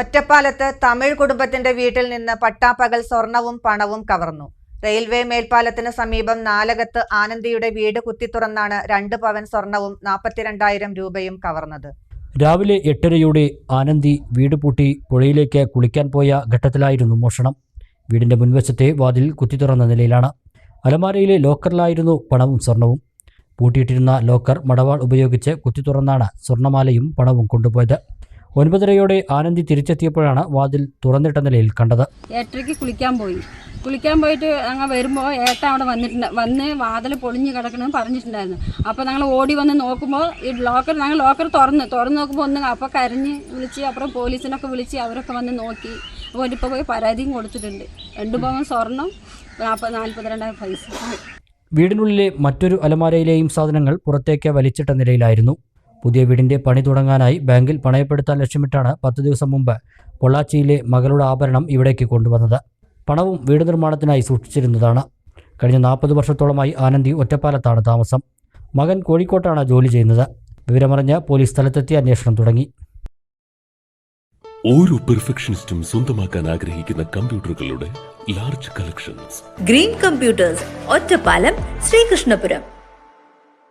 ഒറ്റപ്പാലത്ത് തമിഴ് കുടുംബത്തിന്റെ വീട്ടിൽ നിന്ന് പട്ടാപ്പകൽ സ്വർണവും പണവും കവർന്നു. റെയിൽവേ മേൽപ്പാലത്തിന് സമീപം നാലകത്ത് ആനന്ദിയുടെ വീട് കുത്തിത്തുറന്നാണ് രണ്ട് പവൻ സ്വർണവും നാൽപ്പത്തിരണ്ടായിരം രൂപയും കവർന്നത്. രാവിലെ എട്ടരയോടെ ആനന്ദി വീട് പൂട്ടി പുഴയിലേക്ക് കുളിക്കാൻ പോയ ഘട്ടത്തിലായിരുന്നു മോഷണം. വീടിന്റെ മുൻവശത്തെ വാതിൽ കുത്തിത്തുറന്ന നിലയിലാണ്. അലമാരയിലെ ലോക്കറിലായിരുന്നു പണവും സ്വർണവും. പൂട്ടിയിട്ടിരുന്ന ലോക്കർ മടവാൾ ഉപയോഗിച്ച് കുത്തിത്തുറന്നാണ് സ്വർണമാലയും പണവും കൊണ്ടുപോയത്. ഒൻപതരയോടെ ആനന്ദി തിരിച്ചെത്തിയപ്പോഴാണ് വാതിൽ തുറന്നിട്ട നിലയിൽ കണ്ടത്. ഏട്ടരയ്ക്ക് കുളിക്കാൻ പോയി. കുളിക്കാൻ പോയിട്ട് അങ്ങ് വരുമ്പോൾ ഏട്ട അവിടെ വന്നിട്ടുണ്ട്. വന്ന് വാതിൽ പൊളിഞ്ഞ് കിടക്കണമെന്ന് പറഞ്ഞിട്ടുണ്ടായിരുന്നു. അപ്പോൾ ഞങ്ങൾ ഓടി വന്ന് നോക്കുമ്പോൾ ഈ ലോക്കർ ഞങ്ങൾ ലോക്കർ തുറന്ന് തുറന്ന് നോക്കുമ്പോൾ ഒന്ന് അപ്പോൾ കരഞ്ഞ് വിളിച്ച് അപ്പുറം പോലീസിനൊക്കെ വിളിച്ച് അവരൊക്കെ വന്ന് നോക്കി. അപ്പോൾ ഇപ്പോൾ പോയി പരാതിയും കൊടുത്തിട്ടുണ്ട്. രണ്ട് പവൻ സ്വർണം നാൽപ്പത് നാൽപ്പത്തിരണ്ടായിരം പൈസ. വീടിനുള്ളിലെ മറ്റൊരു അലമാരയിലെയും സാധനങ്ങൾ പുറത്തേക്ക് വലിച്ചിട്ട നിലയിലായിരുന്നു. പുതിയ വീടിന്റെ പണി തുടങ്ങാനായി ബാങ്കിൽ പണയപ്പെടുത്താൻ ലക്ഷ്യമിട്ടാണ് പത്ത് ദിവസം മുമ്പ് പൊള്ളാച്ചിയിലെ മകളുടെ ആഭരണം ഇവിടേക്ക് കൊണ്ടുവന്നത്. പണവും വീട് നിർമ്മാണത്തിനായി സൂക്ഷിച്ചിരുന്നതാണ്. കഴിഞ്ഞ നാൽപ്പത് വർഷത്തോളമായി ആനന്ദി ഒറ്റപ്പാലത്താണ് താമസം. മകൻ കോഴിക്കോട്ടാണ് ജോലി ചെയ്യുന്നത്. വിവരമറിഞ്ഞ് പോലീസ് സ്ഥലത്തെത്തി അന്വേഷണം തുടങ്ങി. ഓരോ പെർഫെക്ഷനിസ്റ്റും സ്വന്തമാക്കാൻ ആഗ്രഹിക്കുന്ന കമ്പ്യൂട്ടറുകളുടെ large collections green computers Ottapalam Sreekrishnapuram